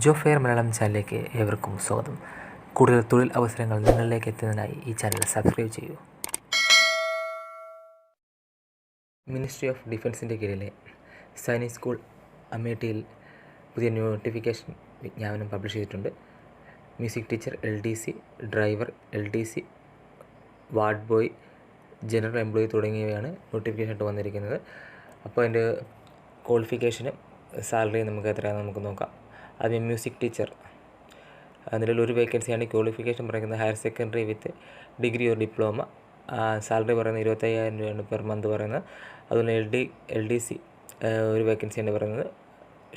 ജോ fair Malayalam ചാനലിലേക്ക് ഏവർക്കും സ്വാഗതം. കൂടുതൽ തൊഴിൽ അവസരങ്ങൾ നിങ്ങളിലേക്ക് എത്തുന്നതിനായി ഈ ചാനൽ സബ്സ്ക്രൈബ് ചെയ്യൂ. മിനിസ്ട്രി ഓഫ് ഡിഫൻസിന്റെ കീഴിലെ സൈനിക് സ്കൂൾ അമേഠിയിൽ പുതിയ നോട്ടിഫിക്കേഷൻ വിജ്ഞാപനം പബ്ലിഷ് ചെയ്തിട്ടുണ്ട്. Music teacher L D C driver L D C ward boy general employee തുടങ്ങിയവയാണ് നോട്ടിഫിക്കേഷൻ ആയിട്ട് വന്നിരിക്കുന്നത്. അപ്പോൾ അതിന്റെ ക്വാളിഫിക്കേഷനും സാലറിയും നമുക്ക് എത്രയാണെന്ന് നമുക്ക് നോക്കാം. ആദ്യം മ്യൂസിക് ടീച്ചർ. നിലവിൽ ഒരു വേക്കൻസിയാണ് ക്വാളിഫിക്കേഷൻ പറയുന്നത്. Higher secondary with degree or diploma. Salary പറയുന്നത് ഇരുപത്തയ്യായിരം രൂപയാണ് പെർ മന്ത് പറയുന്നത്. അതുപോലെ L D L D C ഒരു വേക്കൻസിയാണ് പറയുന്നത്.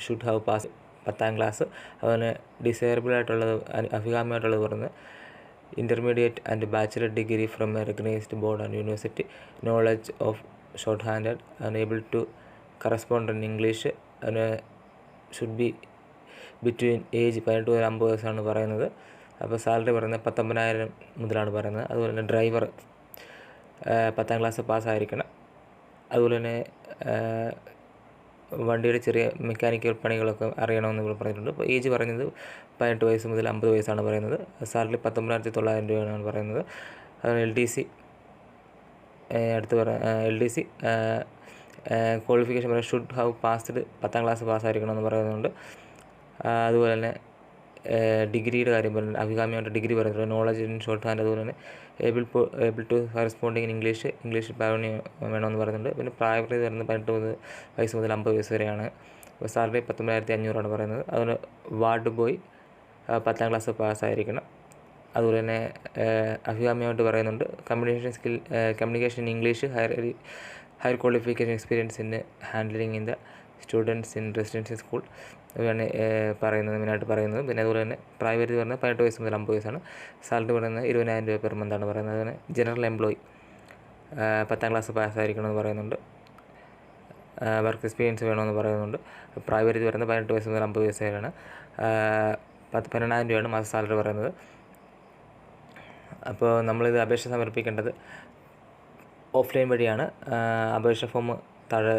ഷുഡ് ഹാവ് പാസ് പത്താം ക്ലാസ്. അതുപോലെ ഡിസേബിൾ ആയിട്ടുള്ളത് അഭികാമ്യമായിട്ടുള്ളത് പറയുന്നത് intermediate and bachelor degree from a recognised board and university. Knowledge of shorthand and able to correspond in English. Should be between age പതിനെട്ട് മുതൽ അമ്പത് വയസ്സാണ് പറയുന്നത്. അപ്പോൾ സാലറി പറയുന്നത് പത്തൊമ്പതിനായിരം മുതലാണ് പറയുന്നത്. അതുപോലെ തന്നെ ഡ്രൈവർ പത്താം ക്ലാസ് പാസ്സായിരിക്കണം. അതുപോലെ തന്നെ വണ്ടിയുടെ ചെറിയ മെക്കാനിക്കൽ പണികളൊക്കെ അറിയണമെന്ന് ഇവിടെ പറഞ്ഞിട്ടുണ്ട്. അപ്പോൾ ഏജ് പറയുന്നത് പതിനെട്ട് വയസ്സ് മുതൽ അമ്പത് വയസ്സാണ് പറയുന്നത്. സാലറി പത്തൊമ്പതിനായിരത്തി തൊള്ളായിരം രൂപയാണ് പറയുന്നത്. അതുപോലെ എൽ ഡി സി അടുത്ത് പറ എൽ ഡി സി ക്വാളിഫിക്കേഷൻ പറയുന്നത് ഷുഡ് ഹാവ് പാസ്ഡ് പത്താം ക്ലാസ് പാസ്സായിരിക്കണമെന്ന് പറയുന്നുണ്ട്. അതുപോലെ തന്നെ ഡിഗ്രിയുടെ കാര്യം പറയുന്നത് അഭികാമ്യമായിട്ട് ഡിഗ്രി പറയുന്നത് നോളജ് ഇൻ ഷോർട്ട് ഹാൻഡ് അതുപോലെ തന്നെ able able to corresponding in English English പ്രാവീണ്യം വേണമെന്ന് പറയുന്നുണ്ട് പിന്നെ പ്രായപരിധി വരുന്നത് പതിനെട്ട് മുതൽ വയസ്സ് മുതൽ അമ്പത് വയസ്സ് വരെയാണ്. അപ്പോൾ സാലറി പത്തൊമ്പതിനായിരത്തി അഞ്ഞൂറാണ് പറയുന്നത്. അതുപോലെ വാർഡ് ബോയ് പത്താം ക്ലാസ് പാസ്സായിരിക്കണം. അതുപോലെ തന്നെ അഭികാമ്യമായിട്ട് പറയുന്നുണ്ട് communication skill communication in English higher higher qualification experience in handling in the students in residential school ഇവയാണ് പറയുന്നത് മെയിനായിട്ട് പറയുന്നത്. പിന്നെ അതുപോലെ തന്നെ പ്രായപരിധി പറയുന്നത് പതിനെട്ട് വയസ്സ് മുതൽ അമ്പത് വയസ്സാണ്. സാലറി പറയുന്നത് ഇരുപതിനായിരം രൂപ പെർ മന്താണ് പറയുന്നത്. അതുപോലെ ജനറൽ എംപ്ലോയി പത്താം ക്ലാസ് പാസ്സായിരിക്കണമെന്ന് പറയുന്നുണ്ട്. വർക്ക് എക്സ്പീരിയൻസ് വേണമെന്ന് പറയുന്നുണ്ട്. പ്രായപരിധി പറയുന്നത് പതിനെട്ട് വയസ്സ് മുതൽ അമ്പത് വയസ്സ് വരെയാണ്. പത്ത് പതിനെണ്ണായിരം രൂപയാണ് മാസ സാലറി പറയുന്നത്. അപ്പോൾ നമ്മളിത് അപേക്ഷ സമർപ്പിക്കേണ്ടത് ഓഫ്ലൈൻ വഴിയാണ്. അപേക്ഷ ഫോം താഴെ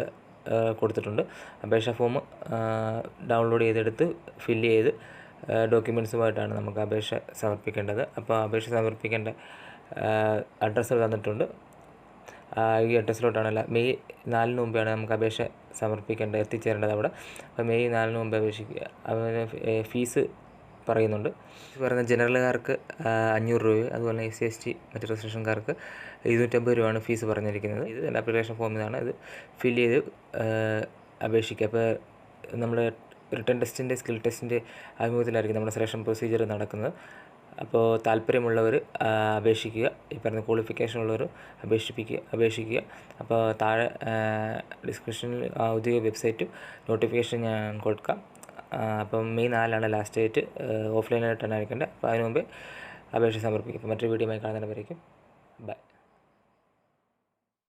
കൊടുത്തിട്ടുണ്ട്. അപേക്ഷാ ഫോം ഡൗൺലോഡ് ചെയ്തെടുത്ത് ഫില്ല് ചെയ്ത് ഡോക്യുമെൻസുമായിട്ടാണ് നമുക്ക് അപേക്ഷ സമർപ്പിക്കേണ്ടത്. അപ്പോൾ അപേക്ഷ സമർപ്പിക്കേണ്ട അഡ്രസ്സ് തന്നിട്ടുണ്ട്. ഈ അഡ്രസ്സിലോട്ടാണല്ല മെയ് നാലിന് മുമ്പാണ് നമുക്ക് അപേക്ഷ സമർപ്പിക്കേണ്ടത് എത്തിച്ചേരേണ്ടത് അവിടെ. അപ്പോൾ മെയ് നാലിന് മുമ്പ് അപേക്ഷിക്കുക ഫീസ് പറയുന്നുണ്ട്. പറയുന്ന ജനറലുകാർക്ക് അഞ്ഞൂറ് രൂപ അതുപോലെ എസ് സി എസ് ടി മറ്റ് രജിസ്ട്രേഷൻകാർക്ക് ഇരുന്നൂറ്റമ്പത് രൂപയാണ് ഫീസ് പറഞ്ഞിരിക്കുന്നത്. ഇത് ആപ്ലിക്കേഷൻ ഫോമിലാണ് ഇത് ഫില്ല് ചെയ്ത് അപേക്ഷിക്കുക. അപ്പോൾ നമ്മുടെ റിട്ടേൺ ടെസ്റ്റിന്റെ സ്കിൽ ടെസ്റ്റിന്റെ ആഭിമുഖ്യത്തിലായിരിക്കും നമ്മുടെ സെലക്ഷൻ പ്രൊസീജിയർ നടക്കുന്നത്. അപ്പോൾ താല്പര്യമുള്ളവർ അപേക്ഷിക്കുക. ഈ പറഞ്ഞ ക്വാളിഫിക്കേഷൻ ഉള്ളവർ അപേക്ഷിപ്പിക്കുക അപേക്ഷിക്കുക. അപ്പോൾ താഴെ ഡിസ്ക്രിപ്ഷനിൽ ഔദ്യോഗിക വെബ്സൈറ്റും നോട്ടിഫിക്കേഷൻ ഞാൻ കൊടുക്കാം. അപ്പം മെയ് നാലാണ് ലാസ്റ്റ് ഡേറ്റ് ഓഫ്ലൈനായിട്ടാണ് അയക്കേണ്ടത് അപ്പോൾ അതിന് മുമ്പേ അപേക്ഷ സമർപ്പിക്കും. അപ്പോൾ മറ്റൊരു വീഡിയോയുമായി കാണുന്നതിന് വരയ്ക്കും ബൈ